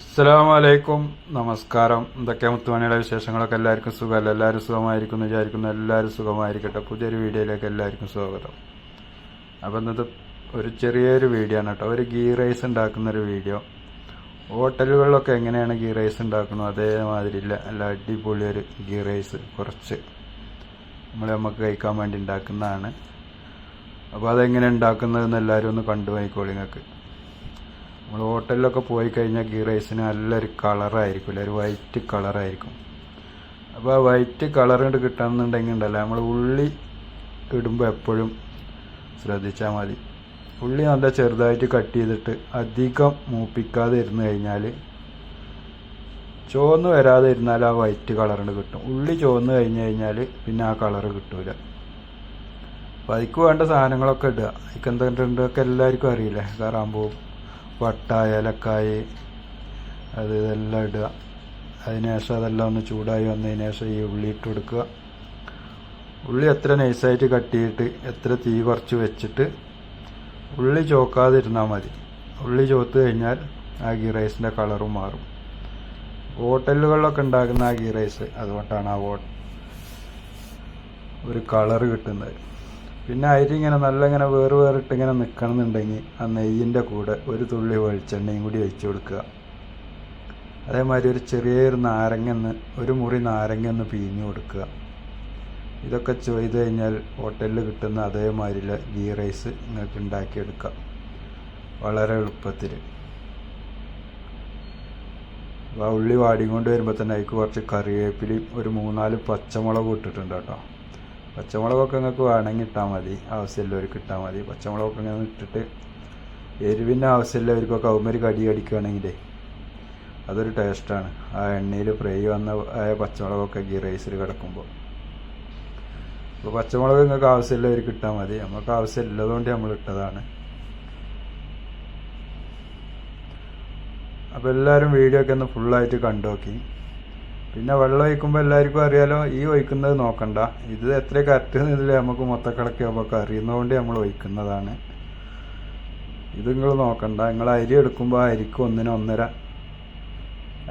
അസ്സലാമു അലൈക്കും നമസ്കാരം. എന്തൊക്കെയാ മുത്തുമണിയുടെ വിശേഷങ്ങളൊക്കെ? എല്ലാവർക്കും സുഖമല്ല? എല്ലാവരും സുഖമായിരിക്കും എന്ന് വിചാരിക്കുന്നു. എല്ലാവരും സുഖമായിരിക്കട്ടെ. പുതിയൊരു വീഡിയോയിലേക്ക് എല്ലാവർക്കും സ്വാഗതം. അപ്പം ഇന്നത്തെ ഒരു ചെറിയൊരു വീഡിയോ ആണ് കേട്ടോ. ഒരു ഗീ റൈസ് ഉണ്ടാക്കുന്ന ഒരു വീഡിയോ. ഹോട്ടലുകളിലൊക്കെ എങ്ങനെയാണ് ഗീ റൈസ് ഉണ്ടാക്കുന്നത്? അതേമാതിരി ഇല്ല നല്ല അടിപൊളി ഒരു ഗീ റൈസ് കുറച്ച് നമ്മൾ നമുക്ക് കഴിക്കാൻ വേണ്ടി ഉണ്ടാക്കുന്നതാണ്. അപ്പോൾ അതെങ്ങനെ ഉണ്ടാക്കുന്നതെന്ന് എല്ലാവരും ഒന്ന് കണ്ടുപോയിക്കോളി നിങ്ങൾക്ക്. നമ്മൾ ഹോട്ടലിലൊക്കെ പോയി കഴിഞ്ഞാൽ ഗീ റൈസിന് നല്ലൊരു കളറായിരിക്കും ഒരു വൈറ്റ് കളറായിരിക്കും. അപ്പോൾ ആ വൈറ്റ് കളർ കൊണ്ട് കിട്ടണമെന്നുണ്ടെങ്കിൽ ഉണ്ടല്ലോ നമ്മൾ ഉള്ളി ഇടുമ്പോൾ എപ്പോഴും ശ്രദ്ധിച്ചാൽ മതി. ഉള്ളി നല്ല ചെറുതായിട്ട് കട്ട് ചെയ്തിട്ട് അധികം മൂപ്പിക്കാതെ ഇരുന്ന് കഴിഞ്ഞാൽ ചുവന്ന് വരാതെ ഇരുന്നാൽ ആ വൈറ്റ് കളറിന് കിട്ടും. ഉള്ളി ചുവന്ന് കഴിഞ്ഞ് കഴിഞ്ഞാൽ പിന്നെ ആ കളർ കിട്ടൂല. അപ്പം അതിക്ക് വേണ്ട സാധനങ്ങളൊക്കെ ഇടുക. അതിക്ക് എന്തൊക്കെ എല്ലാവർക്കും അറിയില്ലേ? കറാമ്പൂ വട്ട ഏലക്കായ് അത് ഇതെല്ലാം ഇടുക. അതിന് ശേഷം അതെല്ലാം ഒന്ന് ചൂടായി വന്നതിന് ശേഷം ഈ ഉള്ളി ഇട്ട് കൊടുക്കുക. ഉള്ളി എത്ര നൈസായിട്ട് കട്ട് ചെയ്തിട്ട് എത്ര തീ കുറച്ച് വെച്ചിട്ട് ഉള്ളി ചോക്കാതിരുന്നാൽ മതി. ഉള്ളി ചോത്ത് കഴിഞ്ഞാൽ ആ ഗീ റൈസിന്റെ കളറും മാറും. ഹോട്ടലുകളിലൊക്കെ ഉണ്ടാക്കുന്ന ആ ഗീ റൈസ് അതുകൊണ്ടാണ് ആ ഒരു കളറ് കിട്ടുന്നത്. പിന്നെ അരി ഇങ്ങനെ നല്ല ഇങ്ങനെ വേറെ വേറിട്ട് ഇങ്ങനെ നിൽക്കണമെന്നുണ്ടെങ്കിൽ ആ നെയ്യിന്റെ കൂടെ ഒരു തുള്ളി വെളിച്ചെണ്ണയും കൂടി ഒഴിച്ചു കൊടുക്കുക. അതേമാതിരി ഒരു ചെറിയൊരു നാരങ്ങന്ന് ഒരു മുറി നാരങ്ങന്ന് പിഴിഞ്ഞു കൊടുക്കുക. ഇതൊക്കെ ചെയ്ത് കഴിഞ്ഞാൽ ഹോട്ടലിൽ കിട്ടുന്ന അതേമാതിരിയുള്ള ഗീ റൈസ് നിങ്ങൾക്ക് ഉണ്ടാക്കിയെടുക്കാം. വളരെ എളുപ്പത്തിൽ. ആ ഉള്ളി വാടിക്കൊണ്ട് വരുമ്പോൾ തന്നെ അതിക്ക് കുറച്ച് കറിവേപ്പിലയും ഒരു മൂന്നാൽ പച്ചമുളകും ഇട്ടിട്ടുണ്ട് കേട്ടോ. പച്ചമുളകൊക്കെ നിങ്ങൾക്ക് വേണമെങ്കിൽ ഇട്ടാൽ മതി. ആവശ്യമുള്ളവർക്ക് ഇട്ടാൽ മതി. പച്ചമുളകൊക്കെ ഇങ്ങനെ ഇട്ടിട്ട് എരിവിന്റെ ആവശ്യമുള്ളവർക്കൊക്കെ അവന്മാർ കടി കടിക്കുകയാണെങ്കിലേ അതൊരു ടേസ്റ്റാണ് ആ എണ്ണയിൽ ഫ്രൈ വന്ന ആയ പച്ചമുളകൊക്കെ ഗീ റൈസിൽ കിടക്കുമ്പോൾ. അപ്പോൾ പച്ചമുളക് നിങ്ങൾക്ക് ആവശ്യമുള്ളവർക്ക് ഇട്ടാൽ മതി. നമുക്ക് ആവശ്യമില്ലതുകൊണ്ട് നമ്മൾ ഇട്ടതാണ്. അപ്പോൾ എല്ലാവരും വീഡിയോ ഒക്കെ ഒന്ന് ഫുള്ളായിട്ട് കണ്ടു നോക്കി. പിന്നെ വെള്ളം ഒഴിക്കുമ്പോൾ എല്ലാവർക്കും അറിയാലോ ഈ ഒഴിക്കുന്നത് നോക്കണ്ട. ഇത് എത്ര കറക്റ്റ് ഇതിൽ നമുക്ക് മൊത്തക്കിളക്കി നമുക്ക് അറിയുന്നതുകൊണ്ട് നമ്മൾ ഒഴിക്കുന്നതാണ്. ഇത് നിങ്ങൾ നോക്കണ്ട. നിങ്ങൾ അരി എടുക്കുമ്പോൾ അരിക്ക് ഒന്നിന് ഒന്നര.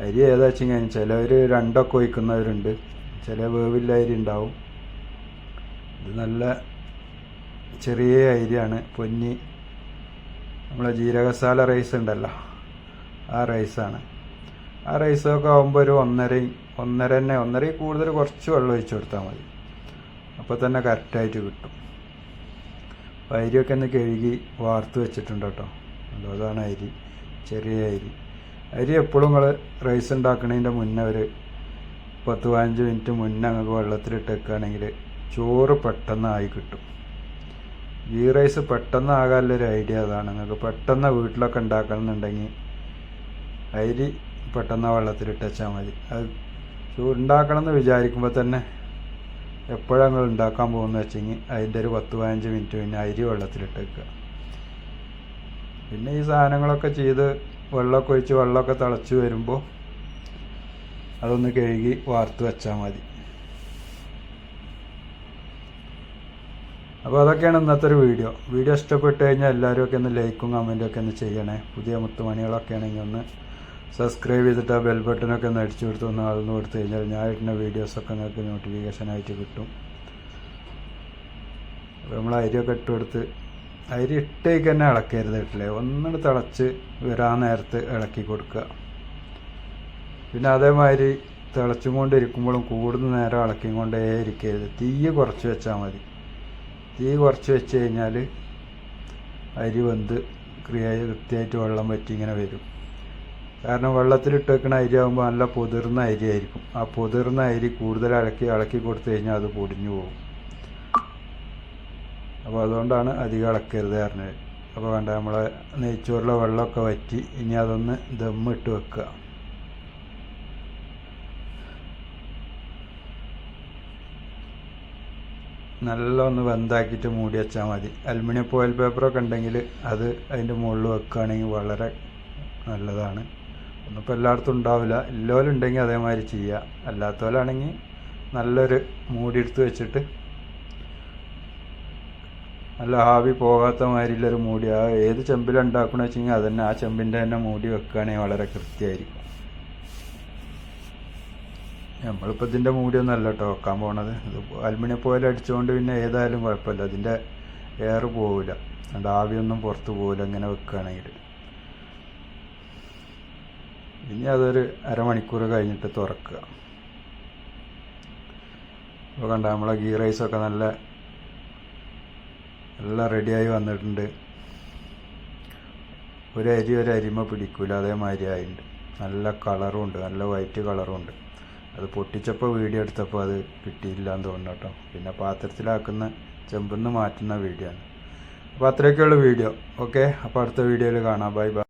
അരി ഏതാ വെച്ച് കഴിഞ്ഞാൽ ചിലവർ രണ്ടൊക്കെ ഒഴിക്കുന്നവരുണ്ട്. ചില വേവില്ല അരി ഉണ്ടാവും. ഇത് നല്ല ചെറിയ അരിയാണ് പൊന്നി. നമ്മളെ ജീരകസാല റൈസ് ഉണ്ടല്ലോ ആ റൈസാണ് ആ റൈസൊക്കെ ആകുമ്പോൾ ഒരു ഒന്നരയും ഒന്നര തന്നെ ഒന്നരയിൽ കൂടുതൽ കുറച്ച് വെള്ളം ഒഴിച്ചു കൊടുത്താൽ മതി. അപ്പോൾ തന്നെ കറക്റ്റായിട്ട് കിട്ടും. അരിയൊക്കെ ഒന്ന് കഴുകി വാർത്ത് വെച്ചിട്ടുണ്ട് കേട്ടോ. അതോ അതാണ് അരി. ചെറിയ അരി. അരി എപ്പോഴും നിങ്ങൾ റൈസ് ഉണ്ടാക്കുന്നതിന്റെ മുന്നേ ഒരു പത്ത് പതിനഞ്ച് മിനിറ്റ് മുന്നേ നിങ്ങൾക്ക് വെള്ളത്തിലിട്ട് വെക്കുകയാണെങ്കിൽ ചോറ് പെട്ടെന്ന് ആയി കിട്ടും. ഗീ റൈസ് പെട്ടെന്ന് ആകാനുള്ളൊരു ഐഡിയ അതാണ്. നിങ്ങൾക്ക് പെട്ടെന്ന് വീട്ടിലൊക്കെ ഉണ്ടാക്കണമെന്നുണ്ടെങ്കിൽ അരി പെട്ടെന്ന് വെള്ളത്തിലിട്ട് വെച്ചാൽ മതി. അത് ഉണ്ടാക്കണം എന്ന് വിചാരിക്കുമ്പോൾ തന്നെ എപ്പോഴാണ് നിങ്ങൾ ഉണ്ടാക്കാൻ പോകുന്നത് വെച്ചെങ്കിൽ അതിന്റെ ഒരു പത്ത് പതിനഞ്ച് മിനിറ്റ് പിന്നെ അരി വെള്ളത്തിലിട്ട് വെക്കുക പിന്നെ ഈ സാധനങ്ങളൊക്കെ ചെയ്ത് വെള്ളമൊക്കെ ഒഴിച്ച് വെള്ളമൊക്കെ തിളച്ച് വരുമ്പോൾ അതൊന്ന് കഴുകി വാർത്ത് വെച്ചാൽ മതി. അപ്പോൾ അതൊക്കെയാണ് ഇന്നത്തെ ഒരു വീഡിയോ. വീഡിയോ ഇഷ്ടപ്പെട്ട് കഴിഞ്ഞാൽ എല്ലാവരും ഒക്കെ ഒന്ന് ലൈക്കും കമന്റും ഒക്കെ ഒന്ന് ചെയ്യണേ. പുതിയ മുത്തുമണികളൊക്കെ ആണെങ്കിൽ ഒന്ന് സബ്സ്ക്രൈബ് ചെയ്തിട്ട് ആ ബെൽ ബട്ടനൊക്കെ ഒന്ന് അടിച്ചു കൊടുത്ത് ഒന്ന് അളന്ന് കൊടുത്തു കഴിഞ്ഞാൽ ഞാൻ ഇടുന്ന വീഡിയോസൊക്കെ നിങ്ങൾക്ക് നോട്ടിഫിക്കേഷൻ ആയിട്ട് കിട്ടും. അപ്പോൾ നമ്മൾ അരിയൊക്കെ ഇട്ട് കൊടുത്ത് അരി ഇട്ടേക്ക് തന്നെ ഇളക്കരുത് ഇട്ടില്ലേ ഒന്നിട്ട് തിളച്ച് വരാൻ നേരത്ത് ഇളക്കി കൊടുക്കുക. പിന്നെ അതേമാതിരി തിളച്ചും കൊണ്ടിരിക്കുമ്പോഴും കൂടുതൽ നേരം ഇളക്കിയും കൊണ്ടേ ഇരിക്കരുത്. തീ കുറച്ച് വെച്ചാൽ മതി. തീ കുറച്ച് വെച്ച് കഴിഞ്ഞാൽ അരി വെന്ത് ക്രിയ കൃത്യമായിട്ട് വെള്ളം വറ്റി ഇങ്ങനെ വരും. കാരണം വെള്ളത്തിലിട്ട് വെക്കുന്ന അരി ആകുമ്പോൾ നല്ല പൊതിർന്ന അരി ആയിരിക്കും ആ പൊതിർന്ന അരി കൂടുതൽ ഇളക്കി ഇളക്കി കൊടുത്തു കഴിഞ്ഞാൽ അത് പൊടിഞ്ഞു പോകും. അപ്പോൾ അതുകൊണ്ടാണ് അധികം ഇളക്കരുത് പറഞ്ഞത്. അപ്പോൾ വേണ്ട നമ്മളെ നെയ്ച്ചോറിലെ വെള്ളമൊക്കെ വറ്റി ഇനി അതൊന്ന് ദമ്മിട്ട് വെക്കുക. നല്ല ഒന്ന് വെന്താക്കിയിട്ട് മൂടി വെച്ചാൽ മതി. അലുമിനിയം ഫോയിൽ പേപ്പറൊക്കെ ഉണ്ടെങ്കിൽ അത് അതിന്റെ മുകളിൽ വെക്കുകയാണെങ്കിൽ വളരെ നല്ലതാണ്. ഒന്നിപ്പോൾ എല്ലായിടത്തും ഉണ്ടാവില്ല. ഇല്ലോലുണ്ടെങ്കിൽ അതേമാതിരി ചെയ്യുക അല്ലാത്തവരാണെങ്കിൽ നല്ലൊരു മൂടി എടുത്ത് വെച്ചിട്ട് നല്ല ആവി പോകാത്ത മാതിരിയുള്ളൊരു മൂടി. ആ ഏത് ചെമ്പിലുണ്ടാക്കണ വെച്ചെങ്കിൽ അതന്നെ. ആ ചെമ്പിന്റെ തന്നെ മൂടി വെക്കുകയാണെങ്കിൽ വളരെ കൃത്യമായിരിക്കും. നമ്മളിപ്പോൾ ഇതിന്റെ മൂടിയൊന്നും അല്ല കേട്ടോ വെക്കാൻ പോണത്. ഇത് അലുമിനിയം പോലെ അടിച്ചുകൊണ്ട് പിന്നെ ഏതായാലും കുഴപ്പമില്ല. അതിന്റെ എയർ പോവില്ല. അതുകൊണ്ട് ആവിയൊന്നും പുറത്ത് പോവില്ല ഇങ്ങനെ വെക്കുകയാണെങ്കിൽ. ഇനി അതൊരു അരമണിക്കൂർ കഴിഞ്ഞിട്ട് തുറക്കുക. ഇപ്പോൾ കണ്ട നമ്മളെ ഗീ റൈസൊക്കെ നല്ല എല്ലാം റെഡിയായി വന്നിട്ടുണ്ട്. ഒരു അരി ഒരു അരിമ പിടിക്കൂല അതേമാതിരി ആയിട്ടുണ്ട് നല്ല കളറും ഉണ്ട് നല്ല വൈറ്റ് കളറും ഉണ്ട്. അത് പൊട്ടിച്ചപ്പോൾ വീഡിയോ എടുത്തപ്പോൾ അത് കിട്ടിയില്ല എന്ന് തോന്നുന്നു കേട്ടോ. പിന്നെ പാത്രത്തിലാക്കുന്ന ചെമ്പെന്ന് മാറ്റുന്ന വീഡിയോ ആണ്. അപ്പോൾ അത്രയൊക്കെയുള്ള വീഡിയോ. ഓക്കെ അപ്പോൾ അടുത്ത വീഡിയോയിൽ കാണാം. Bye bye